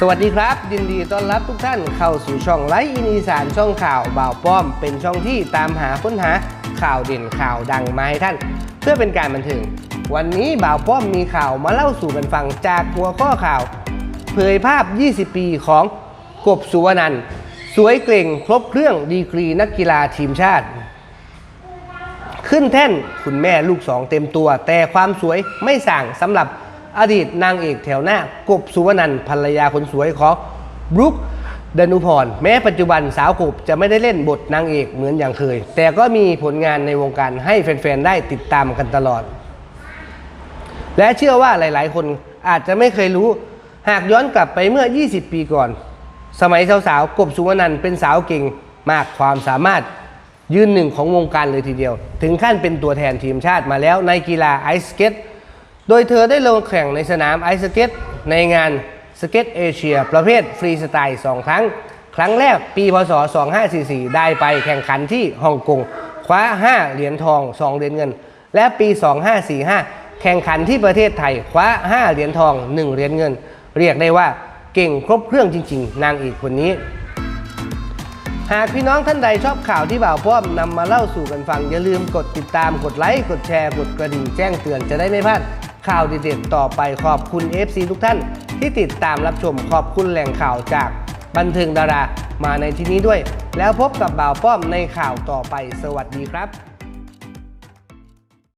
สวัสดีครับ ยินดีต้อนรับทุกท่านเข้าสู่ช่องไลฟ์อินอีสานช่องข่าวบ่าวป้อม เป็นช่องที่ตามหาค้นหาข่าวเด่นข่าวดังมาให้ท่าน เพื่อเป็นการบันเทิงวันนี้บ่าวป้อมมีข่าวมาเล่าสู่กันฟังจากหัวข้อข่าว เผยภาพ 20 ปีของกบสุวรรณันสวยเกร่งครบเครื่องดีกรีนักกีฬาทีมชาติ ขึ้นแท่นคุณแม่ลูกสองเต็มตัว แต่ความสวยไม่สั่งสำหรับ อดีตนางเอกแถวหน้ากบสุวรรณันภรรยาคนสวยของบรุกดนุพรแม้ปัจจุบันสาวกบจะไม่ได้เล่นบทนางเอกเหมือนอย่างเคย แต่ก็มีผลงานในวงการให้แฟนๆ ได้ติดตามกันตลอด และเชื่อว่าหลายๆ คนอาจจะไม่เคยรู้ หากย้อนกลับไปเมื่อ 20 ปีก่อน สมัยสาวๆ กบสุวรรณันเป็นสาวเก่งมากความสามารถยืนหนึ่งของวงการเลยทีเดียว ถึงขั้นเป็นตัวแทนทีมชาติมาแล้วในกีฬาไอซ์สเก็ต โดยเธอได้ลงแข่งในสนามไอซ์สเก็ตในงานสเก็ตเอเชียประเภทฟรีสไตล์ 2 ครั้ง ครั้งแรกปีพศ 2544 ได้ไปแข่งขันที่ฮ่องกงคว้า 5 เหรียญทอง 2 เหรียญเงิน และปี 2545 แข่งขันที่ประเทศไทยคว้า 5 เหรียญทอง 1 เหรียญเงิน เรียกได้ว่าเก่งครบเครื่องจริง ๆ นางเอกคนนี้ หากพี่น้องท่านใดชอบข่าวที่บ่าวป้อมนำมาเล่าสู่กันฟัง อย่าลืมกดติดตามกดไลค์กดแชร์กดกระดิ่งแจ้งเตือนจะได้ไม่พลาด ข่าวเด็ดๆต่อไปขอบคุณ FC ทุกท่านที่ติดตามรับชมขอบคุณแหล่งข่าวจากบันเทิงดารามาในที่นี้ด้วย แล้วพบกับบ่าวป้อมในข่าวต่อไปสวัสดีครับ